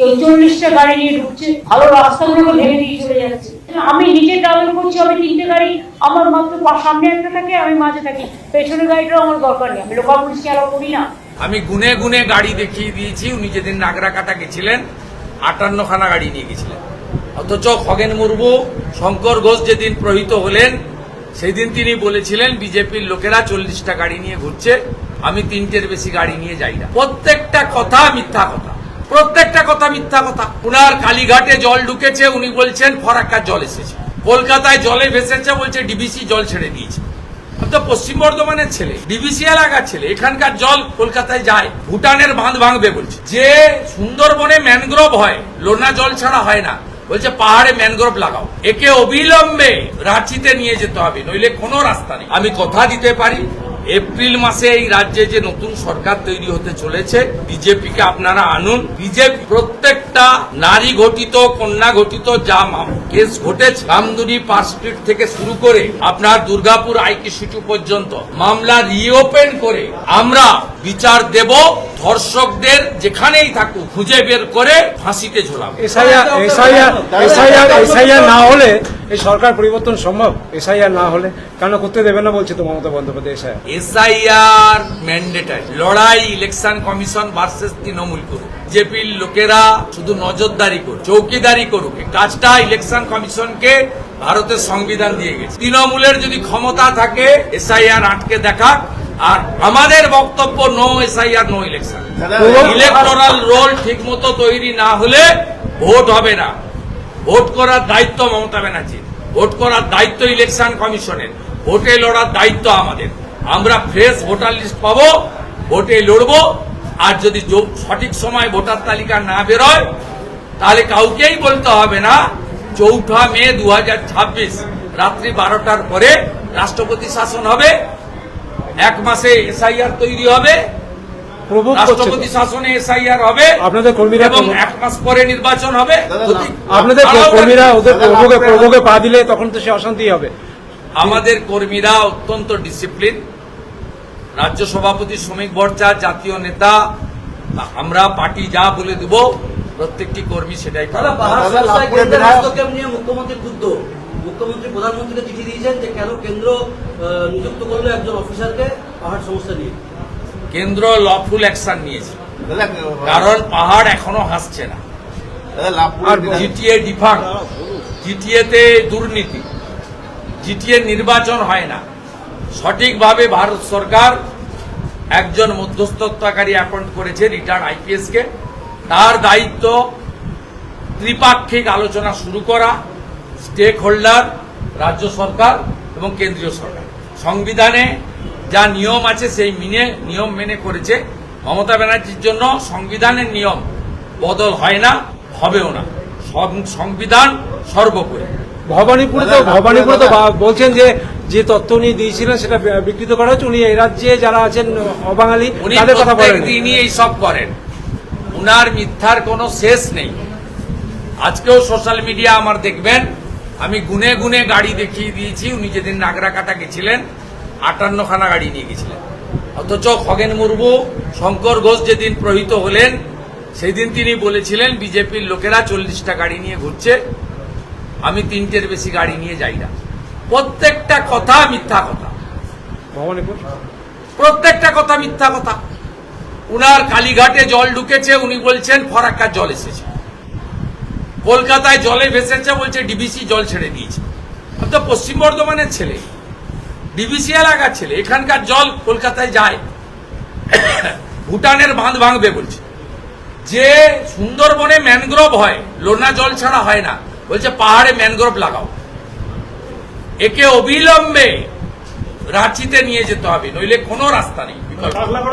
কেউ চল্লিশটা গাড়ি নিয়ে ঢুকছে, ভালো ভেঙে দিয়ে চলে যাচ্ছে। আমি নিজে ট্রাভেল করছি, আমি তিনটে গাড়ি, আমার মাত্র সামনে একটা থাকে, আমি মাঝে থাকি। পেছনের গাড়িটাও আমার দরকার নেই, আমি লোকাল পুলিশকে অ্যালাউ করি না। আমি গুনে গুনে গাড়ি দেখিয়ে দিয়েছি, উনি যেদিন নাগরাকাটা গেছিলেন, আটান্নখানা গাড়ি নিয়ে গেছিলেন। অথচ খগেন মুর্মু, শঙ্কর ঘোষ যেদিন প্রহিত হলেন, সেদিন তিনি বলেছিলেন, বিজেপির লোকেরা চল্লিশটা গাড়ি নিয়ে ঘুরছে, আমি তিনটের বেশি গাড়ি নিয়ে যাই না। প্রত্যেকটা কথা মিথ্যা কথা। প্রত্যেকটা কথা মিথ্যা কথা। উনার কালীঘাটে জল ঢুকেছে, উনি বলছেন ফরাক্কার জল এসেছে। কলকাতায় জলে ভেসেছে বলছে, ডিবিসি জল ছেড়ে দিয়েছে। তো পশ্চিম বর্ধমানের ছেলে, ডিবিসি এলাকার ছেলে, এখানকার জল কলকাতায় যায়, ভুটানের বাঁধ ভাঙবে বলছে। যে সুন্দরবনে ম্যানগ্রোভ হয়, লোনা জল ছাড়া হয় না, বলছে পাহাড়ে ম্যানগ্রোভ লাগাও। একে অবিলম্বে রাঁচিতে নিয়ে যেতে হবে, নইলে কোনো রাস্তা নেই। আমি কথা দিতে পারি এপ্রিল মাসে এই রাজ্যে যে নতুন সরকার তৈরি হতে চলেছে, বিজেপিকে আপনারা আনুন। বিজেপি প্রত্যেকটা নারী ঘটিত কন্যা ঘটিত যা কেস ঘটেছে রামদুনি পার্ক স্ট্রিট থেকে শুরু করে আপনার দুর্গাপুর আইকি সিটু পর্যন্ত মামলা রিওপেন করে আমরা বিচার দেব, ধর্ষকদের যেখানেই থাকুক খুঁজে বের করে ফাঁসিতে এসআইআর না হলে এই সরকার পরিবর্তন সম্ভব? এসআইআর না হলে কেন করতে দেবে না বলছে তো Mamata Bandyopadhyay SIR? SIR mandatory লড়াই ইলেকশন কমিশন ভার্সেস তৃণমূল করুক। বিজেপির লোকেরা শুধু নজরদারি করুক চৌকিদারি করুক। কাজটা ইলেকশন কমিশনকে ভারতের সংবিধান দিয়ে গেছে। তৃণমূলের যদি ক্ষমতা থাকে এসআইআর আটকে দেখাক। আর আমাদের বক্তব্য no SIR no election electoral roll ঠিক মতো তৈরি না হলে ভোট হবে না। ভোট করার দায়িত্ব মমতা ব্যানার্জির। ভোট করার দায়িত্ব ইলেকশন কমিশনের ভোটে লড়ার দায়িত্ব আমাদের। আমরা ফ্রেশ ভোটার লিস্ট পাবো ভোটে লড়বো আর যদি সঠিক সময় ভোটার তালিকা না বেরোয় তাহলে কাউকেই বলতে হবে না চৌঠা মে দু হাজার ছাব্বিশ রাত্রি বারোটার পরে রাষ্ট্রপতি শাসন হবে এক মাসে এসআইআর তৈরি হবে রাষ্ট্রপতি শাসনে এসআইআর হবে আপনাদের কর্মীরা এবং এক মাস পরে নির্বাচন হবে। আপনাদের কর্মীরা ওদের প্রভোগে প্রভোগে পা দিলে তখন তো সে অশান্তি হবে। আমাদের কর্মীরা অত্যন্ত ডিসিপ্লিন রাজ্য সভাপতি শ্রমিক ভট্টাচার্য জাতীয় নেতা আমরা পার্টি যা বলে দেব প্রত্যেকটি কর্মী সেটাই মুখ্যমন্ত্রী মুখ্যমন্ত্রী প্রধানমন্ত্রীকে চিঠি দিয়েছেন যে কেন কেন্দ্র নিযুক্ত করল একজন অফিসারকে পাহাড় সমস্যা নিয়ে। কেন্দ্র লফুল অ্যাকশন নিয়েছে। কারণ পাহাড় এখনও হাসছে না। জিটিএ ডিফাং জিটিএতে দুর্নীতি। জিটিএ নির্বাচন হয় না। সঠিকভাবে ভারত সরকার একজন মধ্যস্থতাকারী অ্যাপয়েন্ট করেছে রিটার্ন আইপিএস কে। তার দায়িত্ব ত্রিপাক্ষিক আলোচনা শুরু করা স্টেক হোল্ডার রাজ্য সরকার এবং কেন্দ্রীয় সরকার। সংবিধানে যা নিয়ম আছে সেই মিনে, নিয়ম মেনে করেছে। মমতা ব্যানার্জির জন্য সংবিধানের নিয়ম বদল হয় না, হবেও না। সংবিধান সর্বোপরি। ভবানীপুরে তো ভবানীপুরে তো বলছেন যে যে তথ্য উনি দিয়েছিলেন সেটা বিকৃত করা হচ্ছে উনি এই রাজ্যে যারা আছেন অবাঙালি তাদের কথা বলেন দিনই এই সব করেন। উনার মিথ্যার কোনো শেষ নেই। আজকেও সোশ্যাল মিডিয়া আমার দেখবেন আমি গুনে গুনে গাড়ি দেখিয়ে দিয়েছি। উনি যেদিন নাগরাকাটা গেছিলেন আটান্নখানা গাড়ি নিয়ে গেছিলেন। অথচ খগেন মুর্মু শঙ্কর ঘোষ যেদিন প্রহিত হলেন সেই দিন তিনি বলেছিলেন বিজেপির লোকেরা চল্লিশটা গাড়ি নিয়ে ঘুরছে। আমি তিনটের বেশি গাড়ি নিয়ে যাই না। প্রত্যেকটা কথা মিথ্যা কথা। প্রত্যেকটা কথা মিথ্যা কথা। উনার কালীঘাটে জল ঢুকেছে, উনি বলছেন ফরাক্কার জল এসেছে। কলকাতায় জলে ভেসেছে, বলছে ডিবিসি জল ছেড়ে দিয়েছে। তো পশ্চিম বর্ধমানের ছেলে। ডিবিসি এলাকার ছেলে। এখানকার জল কলকাতায় যায়। ভুটানের বাঁধ ভাঙবে, বলছে। যে সুন্দরবনে ম্যানগ্রোভ হয়, লোনা জল ছাড়া হয় না। বলছে পাহাড়ে ম্যানগ্রোভ লাগাও। একে অবিলম্বে রাঁচিতে নিয়ে যেতে হবে নইলে কোনো রাস্তা নেই।